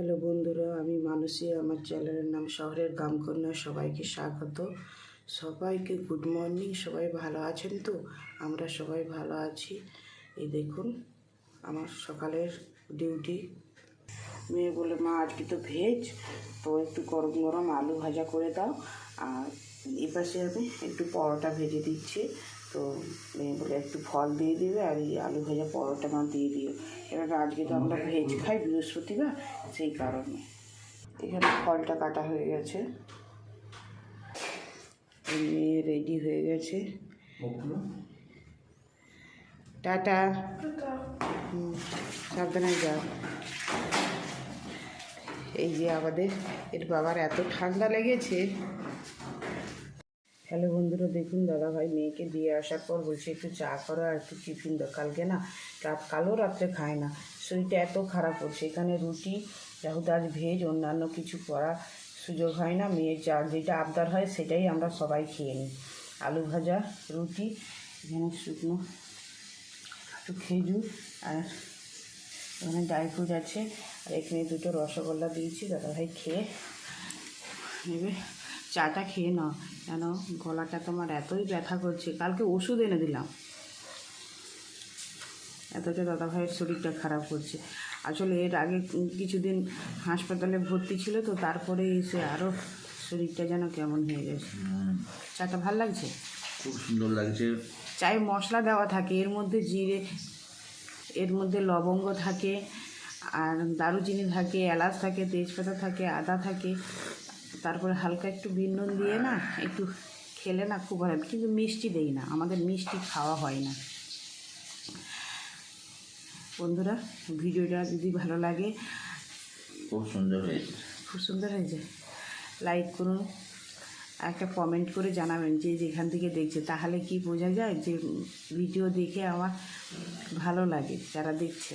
Hello বন্ধুরা, আমি মানসী, আমার চ্যানেলের নাম শহরের গ্রামকন্যা সবাইকে স্বাগত। সবাইকে গুড মর্নিং সবাই ভালো আছেন তো? আমরা সবাই ভালো আছি। এই দেখুন, আমার সকালের ডিউটি মেয়ে বলে, মা, আজকে তো ভেজ তো একটু গরম গরম আলু ভাজা করে দাও। আর এপাশে আমি একটু পরোটা ভেজে দিচ্ছি। তো মেয়ে বলে একটু ফল দিয়ে দিবে আর এই আলু ভাজা পরোটা মা দিয়ে দিও। এবার আজকে তো আমরা ভেজ খাই বৃহস্পতিবার সেই কারণে। এখানে ফলটা কাটা হয়ে গেছে। এই মেয়ে রেডি হয়ে গেছে। টাটা। সাবধানে যাও। এই যে আমাদের এর বাবার এত ঠান্ডা লেগেছে। হ্যালো বন্ধুরা দেখুন দাদাভাই মেয়েকে দিয়ে আসার পর বলছে, একটু চা করো আর একটু টিফিন দাও। কালকে না রাত কালো রাত্রে খায় না। শরীরটা এত খারাপ হচ্ছে এখানে রুটি যেহেতু আজ ভেজ, অন্যান্য কিছু করার সুযোগ হয় না। মেয়ের যা যেটা আবদার হয় সেটাই আমরা সবাই খেয়ে নিই। আলু ভাজা, রুটি, এখানে শুকনো একটু খেজুর আর এখানে ড্রাই ফ্রুট আছে। আর এখানে দুটো রসগোল্লা দিয়েছি। দাদাভাই খেয়ে নেবে। চাটা খেয়ে নাও। কেন? গলাটা তোমার এতই ব্যথা করছে। কালকে ওষুধ এনে দিলাম। এতটা দাদাভাইয়ের শরীরটা খারাপ করছে। আসলে এর আগে কিছুদিন হাসপাতালে ভর্তি ছিল তো তারপরে এসে আরও শরীরটা যেন কেমন হয়ে গেছে। চাটা ভালো লাগছে? খুব সুন্দর লাগছে। চায়ে মশলা দেওয়া থাকে এর মধ্যে জিরে এর মধ্যে লবঙ্গ থাকে আর দারুচিনি থাকে এলাচ থাকে তেজপাতা থাকে আদা থাকে। তারপরে হালকা একটু বিন্দন দিয়ে না একটু খেলে না খুব ভালো কিন্তু মিষ্টি দেই না আমাদের মিষ্টি খাওয়া হয় না। বন্ধুরা ভিডিওটা যদি ভালো লাগে খুব সুন্দর হয়েছে। খুব সুন্দর হয়েছে। লাইক করুন একটা কমেন্ট করে জানাবেন যে যেখান থেকে দেখছে তাহলে কি বোঝা যায় যে ভিডিও দেখে আমার ভালো লাগে যারা দেখছে।